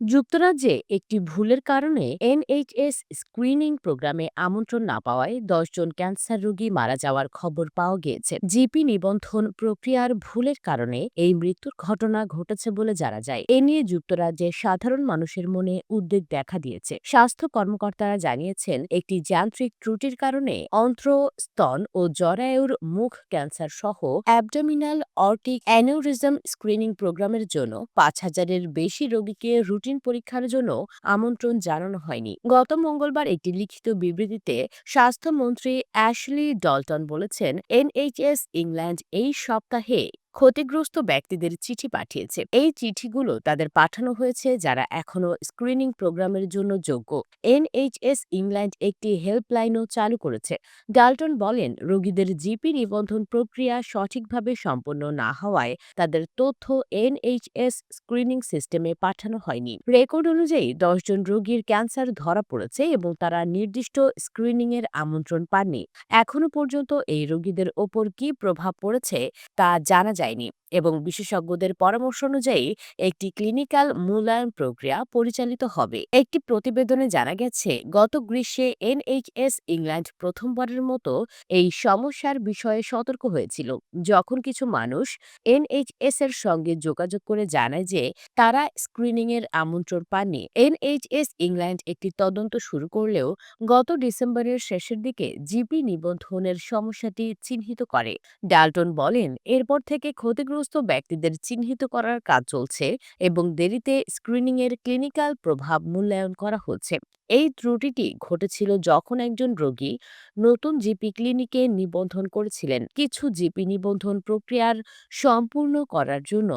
যুক্তরাজ্যে একটি ভুলের কারণে এনএইচএস স্ক্রিনিং প্রোগ্রামে আমন্ত্রণ না পাওয়ায় দশজন ক্যান্সার রোগী মারা যাওয়ার খবর পাওয়া গিয়েছে। জিপি নিবন্ধন প্রক্রিয়ার ভুলের কারণে এই মৃত্যুর ঘটনা ঘটেছে বলে জানা যায়। এ নিয়ে যুক্তরাজ্যের সাধারণ মানুষের মনে উদ্বেগ দেখা দিয়েছে। স্বাস্থ্য কর্মকর্তারা জানিয়েছেন, একটি যান্ত্রিক ত্রুটির কারণে অন্ত্র, স্তন ও জরায়ুর মুখ ক্যান্সার সহ অ্যাবডোমিনাল অর্টিক অ্যানিউরিজম স্ক্রিনিং প্রোগ্রামের জন্য পাঁচ হাজারের বেশি রোগীকে রুটিন পরীক্ষার জন্য আমন্ত্রণ জানানো হয়নি। গত মঙ্গলবার একটি লিখিত বিবৃতিতে স্বাস্থ্যমন্ত্রী অ্যাশলি ডলটন বলেছেন, এনএইচএস ইংল্যান্ড এই সপ্তাহে ক্ষতিগ্রস্ত ব্যক্তিদের চিঠি পাঠিয়েছে। এই চিঠিগুলো তাদের পাঠানো হয়েছে যারা এখনও স্ক্রিনিং প্রোগ্রামের জন্য যোগ্য। এনএইচএস ইংল্যান্ড একটি হেল্পলাইনও চালু করেছে। ডাল্টন বলেন, রোগীদের জিপি নিবন্ধন প্রক্রিয়া সঠিকভাবে সম্পন্ন না হওয়ায় তাদের তথ্য এনএইচএস স্ক্রিনিং সিস্টেমে পাঠানো হয়নি। রেকর্ড অনুযায়ী দশজন রোগীর ক্যান্সার ধরা পড়েছে এবং তারা নির্দিষ্ট স্ক্রিনিংয়ের আমন্ত্রণ পাননি। এখনও পর্যন্ত এই রোগীদের ওপর কি প্রভাব পড়েছে তা জানা состоянии. এবং বিশেষজ্ঞদের পরামর্শ অনুযায়ী একটি ক্লিনিক্যাল মূল্যায়ন প্রক্রিয়া পরিচালিত হবে। একটি প্রতিবেদনে জানা গেছে, গত গ্রীষ্মে এনএইচএস ইংল্যান্ড প্রথমবারের মতো এই সমস্যার বিষয়ে সতর্ক হয়েছিল। যখন কিছু মানুষ এনএইচএস এর সঙ্গে যোগাযোগ করে জানায় যে তারা স্ক্রিনিং এর আমন্ত্রণ পাননি। এনএইচএস ইংল্যান্ড একটি তদন্ত শুরু করলেও গত ডিসেম্বরের শেষের দিকে জিপি নিবন্ধনের সমস্যাটি চিহ্নিত করে। ডাল্টন বলেন, এরপর থেকে ক্ষতিগ্রস্ত ব্যক্তিদের চিহ্নিত করার কাজ চলছে এবং দেরিতে স্ক্রিনিংয়ের ক্লিনিক্যাল প্রভাব মূল্যায়ন করা হচ্ছে। এই ত্রুটিটি ঘটেছিল যখন একজন রোগী নতুন জিপি ক্লিনিকে নিবন্ধন করেছিলেন। কিছু জিপি নিবন্ধন প্রক্রিয়ার সম্পূর্ণ করার জন্য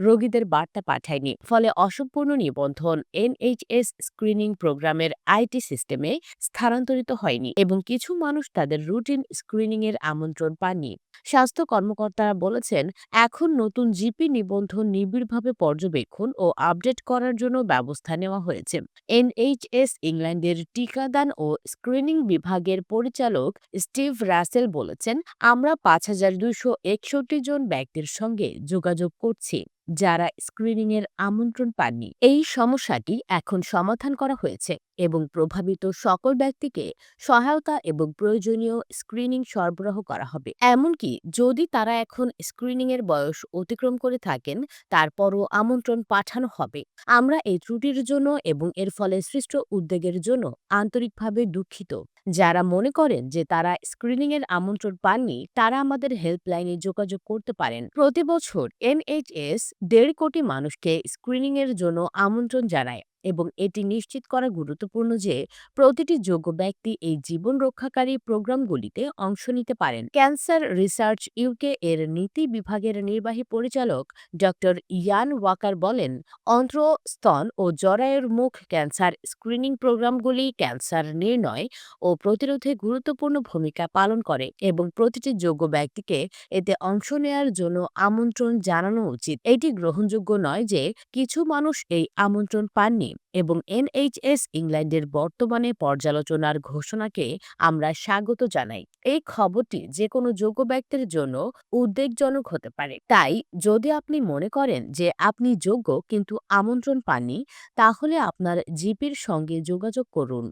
রোগীদের বার্তা পাঠায়নি। ফলে অসম্পূর্ণ নিবন্ধন এনএইচএস স্ক্রিনিং প্রোগ্রামের আইটি সিস্টেমে স্থানান্তরিত হয়নি এবং কিছু মানুষ তাদের রুটিন স্ক্রিনিংয়ের আমন্ত্রণ পাননি। স্বাস্থ্য কর্মকর্তারা বলেছেন, এখন নতুন জিপি নিবন্ধন নিবিড়ভাবে পর্যবেক্ষণ ও আপডেট করার জন্য ব্যবস্থা নেওয়া হয়েছে। এনএইচএস ইংল্যান্ডের টিকাদান ও স্ক্রিনিং বিভাগের পরিচালক স্টিভ রাসেল বলেছেন, আমরা পাঁচ হাজার দুশো একষট্টি জন ব্যক্তির সঙ্গে যোগাযোগ করছি। যারা স্ক্রিনিং এর আমন্ত্রণ পাননি। এই সমস্যাটি এখন সমাধান করা হয়েছে এবং প্রভাবিত সকল ব্যক্তিকে সহায়তা এবং প্রয়োজনীয় স্ক্রিনিং সরবরাহ করা হবে। এমনকি যদি তারা এখন স্ক্রিনিং এর বয়স অতিক্রম করে থাকেন, তারপরও আমন্ত্রণ পাঠানো হবে। আমরা এই ত্রুটির জন্য এবং এর ফলে সৃষ্ট উদ্বেগের জন্য আন্তরিকভাবে দুঃখিত। যারা মনে করেন যে তারা স্ক্রিনিংয়ের আমন্ত্রণ পাননি, তারা আমাদের হেল্পলাইনে যোগাযোগ করতে পারেন। প্রতি বছর এনএইচএস দেড় কোটি মানুষকে স্ক্রিনিংয়ের জন্য আমন্ত্রণ জানায়। এবং এটি নিশ্চিত করা গুরুত্বপূর্ণ যে প্রতিটি যোগ্য ব্যক্তি এই জীবন রক্ষাকারী প্রোগ্রামগুলিতে অংশ নিতে পারেন। ক্যান্সার রিসার্চ ইউকে এর নীতি বিভাগের নির্বাহী পরিচালক ডক্টর ইয়ান ওয়াকার বলেন, অন্ত্র, স্তন ও জরায়ুর মুখ ক্যান্সার স্ক্রিনিং প্রোগ্রামগুলি ক্যান্সার নির্ণয় ও প্রতিরোধে গুরুত্বপূর্ণ ভূমিকা পালন করে এবং প্রতিটি যোগ্য ব্যক্তিকে এতে অংশ নেয়ার জন্য আমন্ত্রণ জানানো উচিত। এটি গ্রহণযোগ্য নয় যে কিছু মানুষ এই আমন্ত্রণ পাননি। এবং এনএইচএস ইংল্যান্ডের বর্তমানে পর্যালোচনার ঘোষণাকে আমরা স্বাগত জানাই। এই খবরটি যে কোনো যোগ্য ব্যক্তির জন্য উদ্বেগজনক হতে পারে। তাই যদি আপনি মনে করেন যে আপনি যোগ্য কিন্তু আমন্ত্রণ পাননি, তাহলে আপনার জিপির সঙ্গে যোগাযোগ করুন।